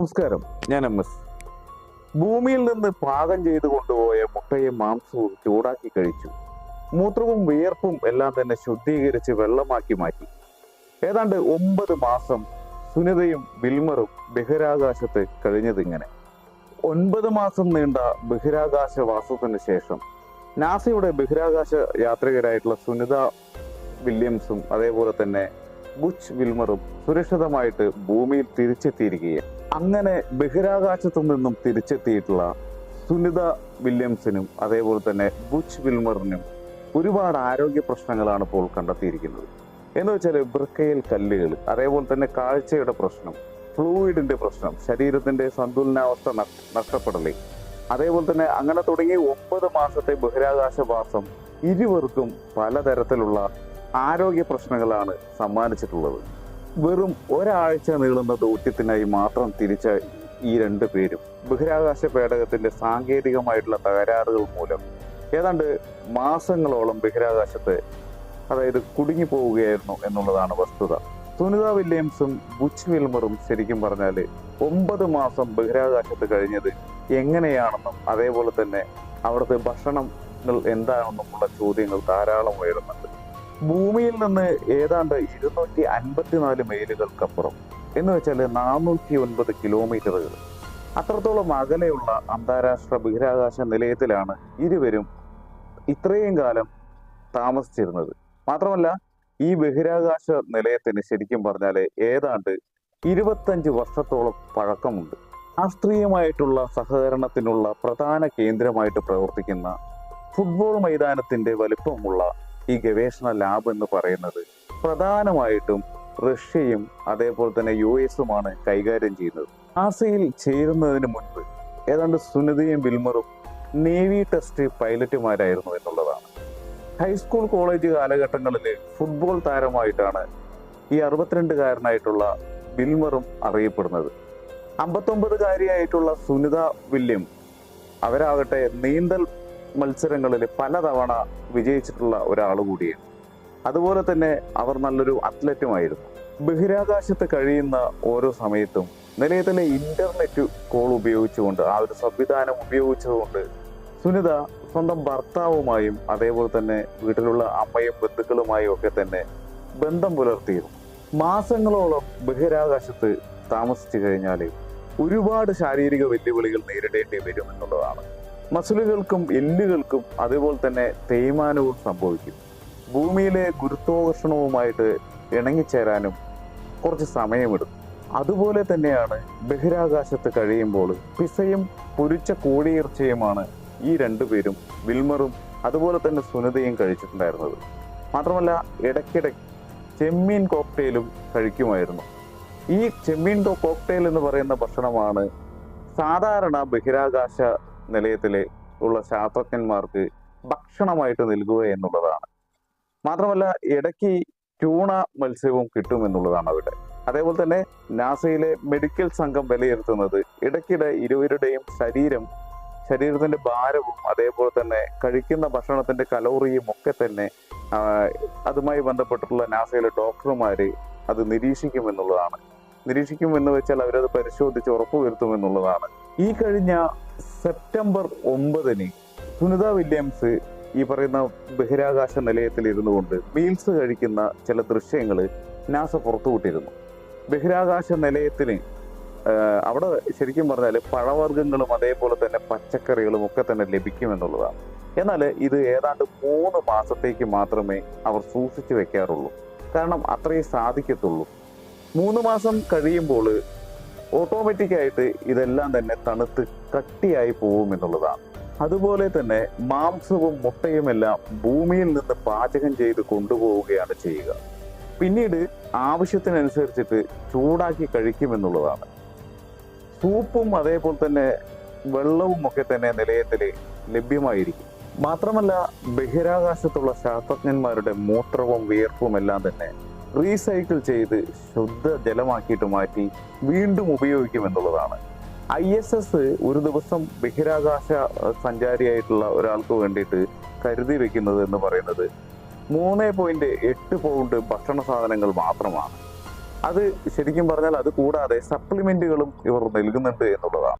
നമസ്കാരം. ഞാൻ M S. ഭൂമിയിൽ നിന്ന് പാകം ചെയ്തു കൊണ്ടുപോയ മുട്ടയും മാംസവും ചൂടാക്കി കഴിച്ചു. മൂത്രവും വിയർപ്പും എല്ലാം തന്നെ ശുദ്ധീകരിച്ച് വെള്ളമാക്കി മാറ്റി. ഏതാണ്ട് ഒമ്പത് മാസം സുനിതയും വിൽമറും ബഹിരാകാശത്ത് കഴിഞ്ഞതിങ്ങനെ ഒൻപത് മാസം നീണ്ട ബഹിരാകാശ വാസത്തിന് ശേഷം നാസയുടെ ബഹിരാകാശ യാത്രികരായിട്ടുള്ള സുനിത വില്യംസും അതേപോലെ തന്നെ ബുച്ച് വിൽമറും സുരക്ഷിതമായിട്ട് ഭൂമിയിൽ തിരിച്ചെത്തിയിരിക്കുകയാണ്. അങ്ങനെ ബഹിരാകാശത്തു നിന്നും തിരിച്ചെത്തിയിട്ടുള്ള സുനിത വില്യംസിനും അതേപോലെ തന്നെ ബുച്ച് വിൽമറിനും ഒരുപാട് ആരോഗ്യ പ്രശ്നങ്ങളാണ് ഇപ്പോൾ കണ്ടെത്തിയിരിക്കുന്നത്. എന്ന് വെച്ചാൽ വൃക്കയിൽ കല്ലുകൾ അതേപോലെ തന്നെ കാഴ്ചയുടെ പ്രശ്നം ഫ്ലൂയിഡിന്റെ പ്രശ്നം ശരീരത്തിന്റെ സന്തുലനാവസ്ഥ നഷ്ടപ്പെടലേ അതേപോലെ തന്നെ അങ്ങനെ തുടങ്ങി ഒമ്പത് മാസത്തെ ബഹിരാകാശവാസം ഇരുവർക്കും പലതരത്തിലുള്ള ആരോഗ്യ പ്രശ്നങ്ങളാണ് സമ്മാനിച്ചിട്ടുള്ളത്. വെറും ഒരാഴ്ച നീളുന്ന ദൗത്യത്തിനായി മാത്രം തിരിച്ച ഈ രണ്ട് പേരും. ബഹിരാകാശ പേടകത്തിന്റെ സാങ്കേതികമായിട്ടുള്ള തകരാറുകൾ മൂലം ഏതാണ്ട് മാസങ്ങളോളം ബഹിരാകാശത്ത് അതായത് കുടുങ്ങി പോവുകയായിരുന്നു എന്നുള്ളതാണ് വസ്തുത. സുനിത വില്യംസും ബുച്ച് വിൽമറും ശരിക്കും പറഞ്ഞാൽ ഒമ്പത് മാസം ബഹിരാകാശത്ത് കഴിഞ്ഞത് എങ്ങനെയാണെന്നും അതേപോലെ തന്നെ അവിടുത്തെ ഭക്ഷണങ്ങൾ എന്താണെന്നുമുള്ള ചോദ്യങ്ങൾ ധാരാളം ഉയരുന്നുണ്ട് ഭൂമിയിൽ നിന്ന് ഏതാണ്ട് ഇരുന്നൂറ്റി അൻപത്തിനാല് മൈലുകൾക്കപ്പുറം. എന്ന് വെച്ചാൽ നാനൂറ്റി ഒൻപത് കിലോമീറ്ററുകൾ അത്രത്തോളം അകലെയുള്ള അന്താരാഷ്ട്ര ബഹിരാകാശ നിലയത്തിലാണ് ഇരുവരും ഇത്രയും കാലം താമസിച്ചിരുന്നത്. മാത്രമല്ല ഈ ബഹിരാകാശ നിലയത്തിന് ശരിക്കും പറഞ്ഞാൽ ഏതാണ്ട് ഇരുപത്തഞ്ച് വർഷത്തോളം പഴക്കമുണ്ട്. ശാസ്ത്രീയമായിട്ടുള്ള സഹകരണത്തിനുള്ള പ്രധാന കേന്ദ്രമായിട്ട് പ്രവർത്തിക്കുന്ന ഫുട്ബോൾ മൈതാനത്തിന്റെ വലിപ്പമുള്ള ഈ ഗവേഷണ ലാബ് എന്ന് പറയുന്നത് പ്രധാനമായിട്ടും റഷ്യയും അതേപോലെ തന്നെ യു എസുമാണ് കൈകാര്യം ചെയ്യുന്നത്. നാസയിൽ ചേരുന്നതിന് മുൻപ് ഏതാണ്ട് സുനിതയും വിൽമറും നേവി ടെസ്റ്റ് പൈലറ്റുമാരായിരുന്നു എന്നുള്ളതാണ്. ഹൈസ്കൂൾ കോളേജ് കാലഘട്ടങ്ങളിൽ ഫുട്ബോൾ താരമായിട്ടാണ് ഈ അറുപത്തിരണ്ടുകാരനായിട്ടുള്ള വിൽമറും അറിയപ്പെടുന്നത്. അമ്പത്തൊമ്പതുകാരിയായിട്ടുള്ള സുനിത വില്യം അവരാകട്ടെ നീന്തൽ മത്സരങ്ങളിൽ പലതവണ വിജയിച്ചിട്ടുള്ള ഒരാൾ കൂടിയാണ്. അതുപോലെ തന്നെ അവർ നല്ലൊരു അത്ലറ്റുമായിരുന്നു. ബഹിരാകാശത്ത് കഴിയുന്ന ഓരോ സമയത്തും നിലയത്തിലെ ഇന്റർനെറ്റ് കോൾ ഉപയോഗിച്ചുകൊണ്ട് ആ ഒരു സംവിധാനം ഉപയോഗിച്ചതുകൊണ്ട് സുനിത സ്വന്തം ഭർത്താവുമായും അതേപോലെ തന്നെ വീട്ടിലുള്ള അമ്മയും ബന്ധുക്കളുമായും ഒക്കെ തന്നെ ബന്ധം പുലർത്തിയിരുന്നു. മാസങ്ങളോളം ബഹിരാകാശത്ത് താമസിച്ചു കഴിഞ്ഞാൽ ഒരുപാട് ശാരീരിക വെല്ലുവിളികൾ നേരിടേണ്ടി വരും എന്നുള്ളതാണ് മസിലുകൾക്കും എല്ലുകൾക്കും അതുപോലെ തന്നെ തേയ്മാനവും സംഭവിക്കും. ഭൂമിയിലെ ഗുരുത്വാകർഷണവുമായിട്ട് ഇണങ്ങിച്ചേരാനും കുറച്ച് സമയമെടുക്കും. അതുപോലെ തന്നെയാണ് ബഹിരാകാശത്ത് കഴിയുമ്പോൾ പിസയും പുരിച്ച കോടിയിറച്ചയുമാണ് ഈ രണ്ടുപേരും വിൽമറും അതുപോലെ തന്നെ സുനിതയും കഴിച്ചിട്ടുണ്ടായിരുന്നത്. മാത്രമല്ല ഇടയ്ക്കിടെ ചെമ്മീൻ കോക്ടെയിലും കഴിക്കുമായിരുന്നു. ഈ ചെമ്മീൻ കോക്ടെയിൽ എന്ന് പറയുന്ന ഭക്ഷണമാണ് സാധാരണ ബഹിരാകാശ നിലയത്തിലെ ഉള്ള ശാസ്ത്രജ്ഞന്മാർക്ക് ഭക്ഷണമായിട്ട് നൽകുക എന്നുള്ളതാണ്. മാത്രമല്ല ഇടയ്ക്ക് ട്യൂണ മത്സ്യവും കിട്ടും എന്നുള്ളതാണ് അവിടെ. അതേപോലെ തന്നെ നാസയിലെ മെഡിക്കൽ സംഘം വിലയിരുത്തുന്നത് ഇടയ്ക്കിടെ ഇരുവരുടെയും ശരീരം ശരീരത്തിന്റെ ഭാരവും അതേപോലെ തന്നെ കഴിക്കുന്ന ഭക്ഷണത്തിന്റെ കലോറിയും ഒക്കെ തന്നെ അതുമായി ബന്ധപ്പെട്ടിട്ടുള്ള നാസയിലെ ഡോക്ടർമാര് അത് നിരീക്ഷിക്കും എന്നുള്ളതാണ്. നിരീക്ഷിക്കും എന്ന് വെച്ചാൽ അവരത് പരിശോധിച്ച് ഉറപ്പുവരുത്തും എന്നുള്ളതാണ്. ഈ കഴിഞ്ഞ സെപ്റ്റംബർ ഒമ്പതിന് സുനിത വില്യംസ് ഈ പറയുന്ന ബഹിരാകാശ നിലയത്തിൽ ഇരുന്നു കൊണ്ട് മീൽസ് കഴിക്കുന്ന ചില ദൃശ്യങ്ങൾ നാസ പുറത്തുവിട്ടിരുന്നു. ബഹിരാകാശ നിലയത്തിന് അവിടെ ശരിക്കും പറഞ്ഞാൽ പഴവർഗങ്ങളും അതേപോലെ തന്നെ പച്ചക്കറികളും ഒക്കെ തന്നെ ലഭിക്കുമെന്നുള്ളതാണ്. എന്നാൽ ഇത് ഏതാണ്ട് മൂന്ന് മാസത്തേക്ക് മാത്രമേ അവർ സൂക്ഷിച്ചു വെക്കാറുള്ളൂ. കാരണം അത്രയും സാധിക്കത്തുള്ളൂ. മൂന്ന് മാസം കഴിയുമ്പോൾ ഓട്ടോമാറ്റിക് ആയിട്ട് ഇതെല്ലാം തന്നെ തണുത്ത് കട്ടിയായി പോവും എന്നുള്ളതാണ്. അതുപോലെ തന്നെ മാംസവും മുട്ടയും എല്ലാം ഭൂമിയിൽ നിന്ന് പാചകം ചെയ്ത് കൊണ്ടുപോവുകയാണ് ചെയ്യുക. പിന്നീട് ആവശ്യത്തിനനുസരിച്ചിട്ട് ചൂടാക്കി കഴിക്കുമെന്നുള്ളതാണ് സൂപ്പും അതേപോലെ തന്നെ വെള്ളവും ഒക്കെ തന്നെ നിലയത്തിൽ ലഭ്യമായിരിക്കും. മാത്രമല്ല ബഹിരാകാശത്തുള്ള ശാസ്ത്രജ്ഞന്മാരുടെ മൂത്രവും വിയർപ്പും എല്ലാം തന്നെ റീസൈക്കിൾ ചെയ്ത് ശുദ്ധ ജലമാക്കിയിട്ട് മാറ്റി വീണ്ടും ഉപയോഗിക്കുമെന്നുള്ളതാണ് ഐ എസ് എസ് ഒരു ദിവസം ബഹിരാകാശ സഞ്ചാരിയായിട്ടുള്ള ഒരാൾക്ക് വേണ്ടിയിട്ട് കരുതി വെക്കുന്നത് എന്ന് പറയുന്നത് മൂന്ന് പോയിന്റ് എട്ട് പൗണ്ട് ഭക്ഷണ സാധനങ്ങൾ മാത്രമാണ്. അത് ശരിക്കും പറഞ്ഞാൽ അത് കൂടാതെ സപ്ലിമെന്റുകളും ഇവർ നൽകുന്നുണ്ട് എന്നുള്ളതാണ്.